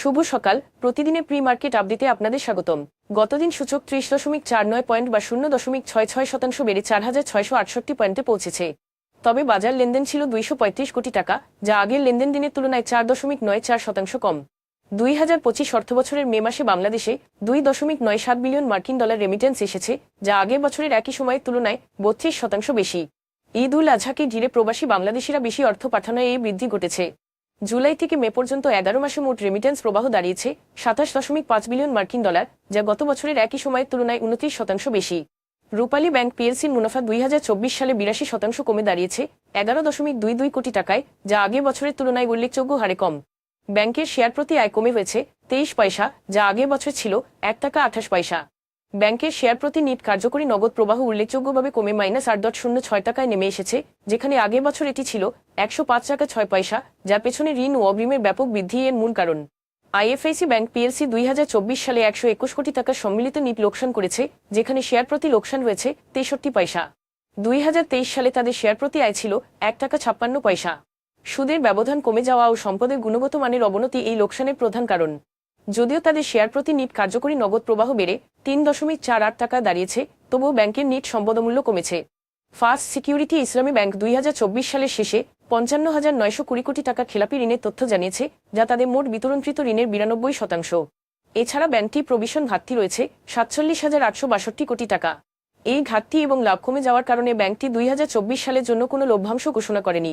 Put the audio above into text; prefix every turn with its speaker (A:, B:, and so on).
A: শুভ সকাল। প্রতিদিনের pre market আপডেটে আপনাদের স্বাগতম। গতদিন সূচক ত্রিশ দশমিক চার নয় পয়েন্ট বা শূন্য দশমিক ছয় ছয় শতাংশ বেড়ে চার হাজার ছয়শো আটষট্টি পয়েন্টে পৌঁছেছে। তবে বাজার লেনদেন ছিল দুইশো পঁয়ত্রিশ কোটি টাকা, যা আগের লেনদেন দিনের তুলনায় চার দশমিক নয় চার শতাংশ কম। দুই হাজার পঁচিশ অর্থবছরের মে মাসে বাংলাদেশে দুই দশমিক নয় সাত বিলিয়ন মার্কিন ডলার রেমিটেন্স এসেছে, যা আগের বছরের একই সময়ের তুলনায় বত্রিশ শতাংশ বেশি। ঈদ উল আজহাকে ঘিরে প্রবাসী বাংলাদেশিরা বেশি অর্থ পাঠানোয় এই বৃদ্ধি ঘটেছে। জুলাই থেকে মে পর্যন্ত এগারো মাসে মোট রেমিটেন্স প্রবাহ দাঁড়িয়েছে সাতাশ দশমিক পাঁচ বিলিয়ন মার্কিন ডলার, যা গত বছরের একই সময়ের তুলনায় উনত্রিশ শতাংশ বেশি। রূপালী ব্যাংক পিএলসির মুনাফা দুই হাজার চব্বিশ সালে বিরাশি শতাংশ কমে দাঁড়িয়েছে এগারো দশমিক দুই দুই কোটি টাকায়, যা আগের বছরের তুলনায় উল্লেখযোগ্য হারে কম। ব্যাংকের শেয়ার প্রতি আয় কমে হয়েছে তেইশ পয়সা, যা আগের বছর ছিল এক টাকা আঠাশ পয়সা। ব্যাংকের শেয়ার প্রতি নিট কার্যকরী নগদ প্রবাহ উল্লেখযোগ্যভাবে কমে মাইনাস আট দশ শূন্য ছয় টাকায় নেমে এসেছে, যেখানে আগের বছর এটি ছিল একশো পাঁচ টাকা ছয় পয়সা যার পেছনে ঋণ ও অগ্রিমের ব্যাপক বৃদ্ধি এর মূল কারণ। আইএফআইসি ব্যাংক পিএলসি দুই হাজার চব্বিশ সালে একশো একুশ কোটি টাকার সম্মিলিত নিট লোকসান করেছে, যেখানে শেয়ার প্রতি লোকসান হয়েছে তেষট্টি পয়সা। দুই হাজার তেইশ সালে তাদের শেয়ার প্রতি আয় ছিল এক টাকা ছাপ্পান্ন পয়সা। সুদের ব্যবধান কমে যাওয়া ও সম্পদের গুণগত মানের অবনতি এই লোকসানের প্রধান কারণ। যদিও তাদের শেয়ার প্রতি নিট কার্যকরী নগদ প্রবাহ বেড়ে তিন দশমিক চার আট টাকা দাঁড়িয়েছে, তবুও ব্যাংকের নিট সম্পদমূল্য কমেছে। ফার্স্ট সিকিউরিটি ইসলামী ব্যাংক দুই হাজার চব্বিশ সালের শেষে পঞ্চান্ন হাজার নয়শো কুড়ি কোটি টাকা খেলাপি ঋণের তথ্য জানিয়েছে, যা তাদের মোট বিতরণকৃত ঋণের বিরানব্বই শতাংশ। এছাড়া ব্যাংকটি প্রভিশন ঘাটতি রয়েছে সাতচল্লিশ হাজার আটশো বাষট্টি কোটি টাকা। এই ঘাটতি এবং লাভ কমে যাওয়ার কারণে ব্যাংকটি দুই হাজার চব্বিশ সালের জন্য কোনো লভ্যাংশ ঘোষণা করেনি।